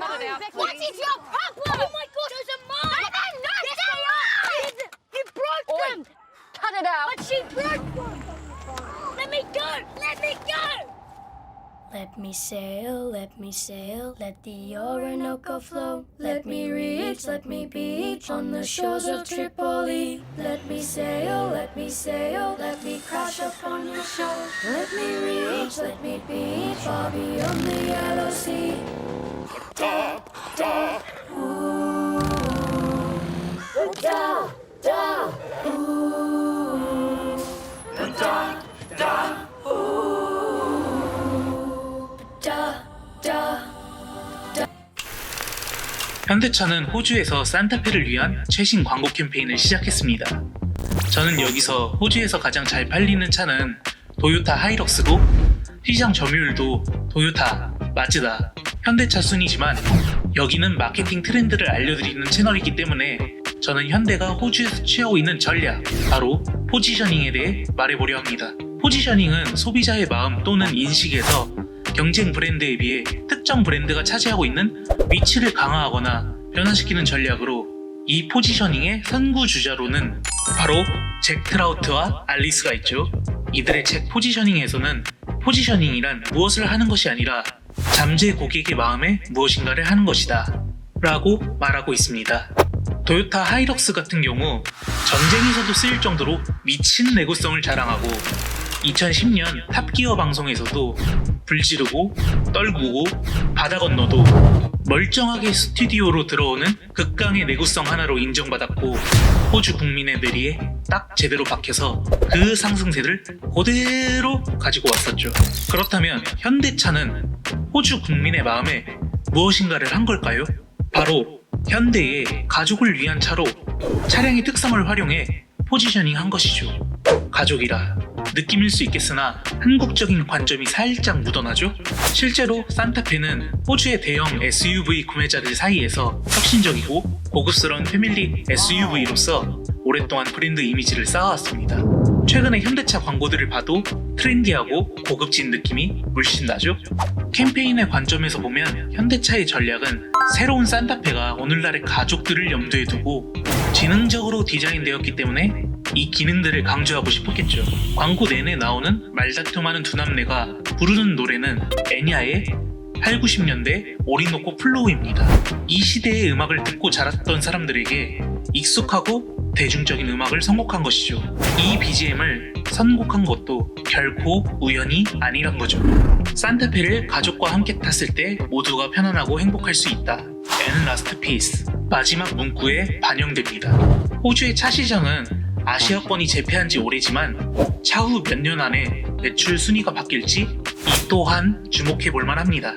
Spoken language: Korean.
cut it out, please. What is your problem? Oh, my God. Those are mine. No, they're not. Yes, they, they are. You broke Oi. them. Cut it out. But she broke them. Let me go. Let me go. Let me sail, let me sail, let the Orinoco flow. Let me reach, let me beach on the shores of Tripoli. Let me sail, let me sail, let me crash upon your shore. Let me reach, let me beach far beyond the yellow sea. 현대차는 호주에서 산타페를 위한 최신 광고 캠페인을 시작했습니다. 저는 여기서 호주에서 가장 잘 팔리는 차는 도요타 하이럭스고 시장 점유율도 도요타, 마즈다, 현대차 순이지만 여기는 마케팅 트렌드를 알려드리는 채널이기 때문에 저는 현대가 호주에서 취하고 있는 전략, 바로 포지셔닝에 대해 말해보려 합니다. 포지셔닝은 소비자의 마음 또는 인식에서 경쟁 브랜드에 비해 특정 브랜드가 차지하고 있는 위치를 강화하거나 변화시키는 전략으로 이 포지셔닝의 선구주자로는 바로 잭 트라우트와 알리스가 있죠. 이들의 책 포지셔닝에서는 포지셔닝이란 무엇을 하는 것이 아니라 잠재 고객의 마음에 무엇인가를 하는 것이다 라고 말하고 있습니다. 토요타 하이럭스 같은 경우 전쟁에서도 쓰일 정도로 미친 내구성을 자랑하고 2010년 탑기어 방송에서도 불 지르고 떨구고 바다 건너도 멀쩡하게 스튜디오로 들어오는 극강의 내구성 하나로 인정받았고 호주 국민의 뇌리에 딱 제대로 박혀서 그 상승세를 그대로 가지고 왔었죠. 그렇다면 현대차는 호주 국민의 마음에 무엇인가를 한 걸까요? 바로 현대의 가족을 위한 차로 차량의 특성을 활용해 포지셔닝 한 것이죠. 가족이라 느낌일 수 있겠으나 한국적인 관점이 살짝 묻어나죠? 실제로 산타페는 호주의 대형 SUV 구매자들 사이에서 혁신적이고 고급스러운 패밀리 SUV로서 오랫동안 브랜드 이미지를 쌓아왔습니다. 최근에 현대차 광고들을 봐도 트렌디하고 고급진 느낌이 물씬 나죠? 캠페인의 관점에서 보면 현대차의 전략은 새로운 산타페가 오늘날의 가족들을 염두에 두고 지능적으로 디자인되었기 때문에 이 기능들을 강조하고 싶었겠죠. 광고 내내 나오는 말다툼 하는 두 남매가 부르는 노래는 애니아의 8, 90년대 오리노코 플로우입니다. 이 시대의 음악을 듣고 자랐던 사람들에게 익숙하고 대중적인 음악을 선곡한 것이죠. 이 BGM을 선곡한 것도 결코 우연이 아니란 거죠. 산타페를 가족과 함께 탔을 때 모두가 편안하고 행복할 수 있다. And last piece. 마지막 문구에 반영됩니다. 호주의 차 시장은 아시아권이 재패한 지 오래지만 차후 몇 년 안에 매출 순위가 바뀔지 이 또한 주목해 볼 만합니다.